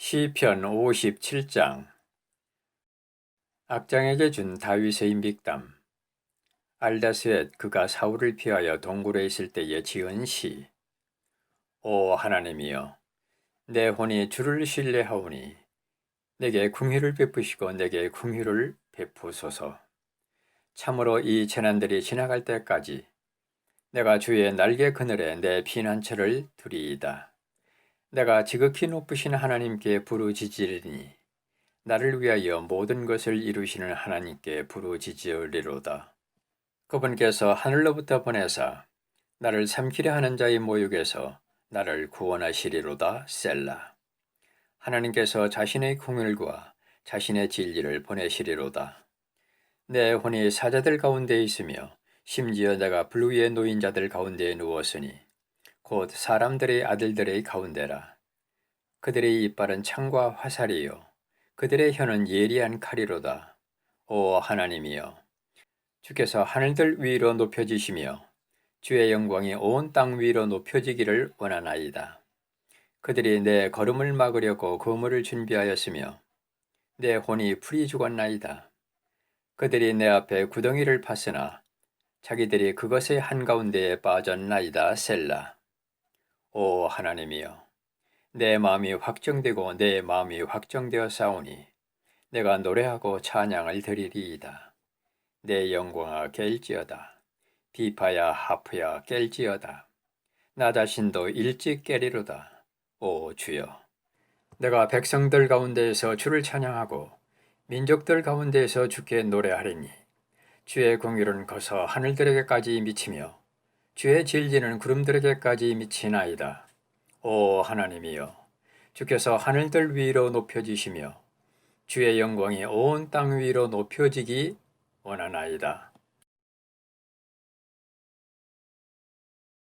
시편 57장 악장에게 준 다윗의 믹담 알다스엣 그가 사울을 피하여 동굴에 있을 때에 지은 시. 오 하나님이여 내 혼이 주를 신뢰하오니 내게 궁휼을 베푸시고 내게 궁휼을 베푸소서. 참으로 이 재난들이 지나갈 때까지 내가 주의 날개 그늘에 내 피난처를 두리이다. 내가 지극히 높으신 하나님께 부르짖으리니 나를 위하여 모든 것을 이루시는 하나님께 부르짖으리로다. 그분께서 하늘로부터 보내사 나를 삼키려 하는 자의 모욕에서 나를 구원하시리로다 셀라. 하나님께서 자신의 궁일과 자신의 진리를 보내시리로다. 내 혼이 사자들 가운데 있으며 심지어 내가 불 위에 놓인 자들 가운데에 누웠으니 곧 사람들의 아들들의 가운데라. 그들의 이빨은 창과 화살이요. 그들의 혀는 예리한 칼이로다. 오 하나님이여. 주께서 하늘들 위로 높여지시며 주의 영광이 온 땅 위로 높여지기를 원하나이다. 그들이 내 걸음을 막으려고 거물을 준비하였으며 내 혼이 풀이 죽었나이다. 그들이 내 앞에 구덩이를 팠으나 자기들이 그것의 한가운데에 빠졌나이다 셀라. 오 하나님이여 내 마음이 확정되고 내 마음이 확정되어 싸우니 내가 노래하고 찬양을 드리리이다. 내 영광아 깰지어다. 비파야 하프야 깰지어다. 나 자신도 일찍 깨리로다. 오 주여 내가 백성들 가운데에서 주를 찬양하고 민족들 가운데에서 주께 노래하리니 주의 공율은 거서 하늘들에게까지 미치며 주의 진리는 구름들에게까지 미치나이다. 오 하나님이여 주께서 하늘들 위로 높여지시며 주의 영광이 온 땅 위로 높여지기 원하나이다.